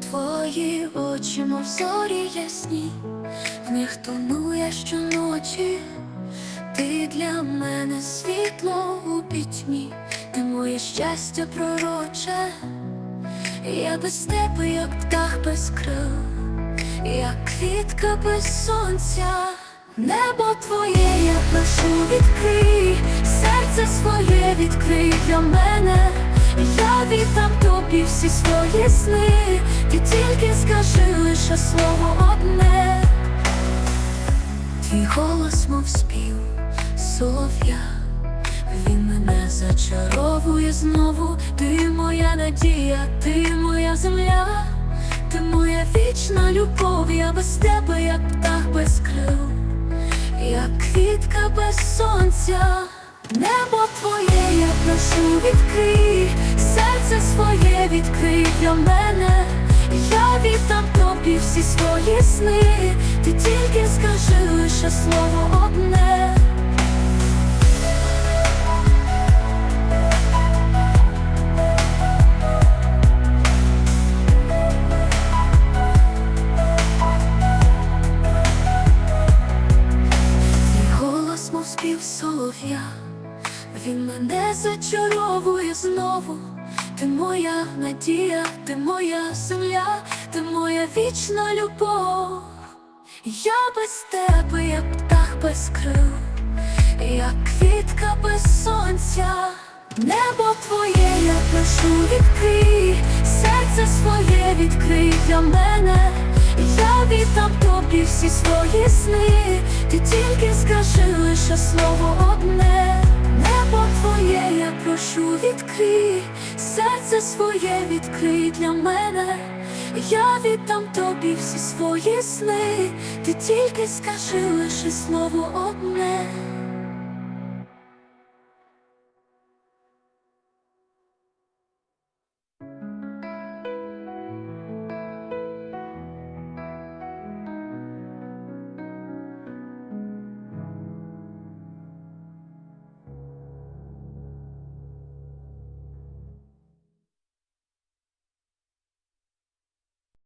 Твої очі, мов зорі ясні, в них тону я щоночі, ти для мене світло у пітьмі, ти моє щастя пророче, я без тебе, як птах без крил, як квітка без сонця, небо твоє, я прошу відкрий, серце своє відкрий для мене. Тобі всі свої сни, ти тільки скажи лише слово одне, твій голос, мов спів, солов'я, він мене зачаровує знову, ти моя надія, ти моя земля, ти моя вічна любов, я без тебе, як птах без крил, як квітка без сонця. Небо твоє, я прошу відкрий, серце своє відкрий для мене, я віддам тобі всі свої сни, ти тільки скажи лише слово одне. Солов'я, він мене зачаровує знову. Ти моя надія, ти моя земля, ти моя вічна любов. Я без тебе, як птах без крил, як квітка без сонця, небо твоє, я прошу відкрий, серце своє відкрий для мене. Я віддам тобі всі свої сни, ти тільки скажи лише слово одне, небо твоє, я прошу відкрий, серце своє відкрий для мене. Я віддам тобі всі свої сни, ти тільки скажи лише слово одне.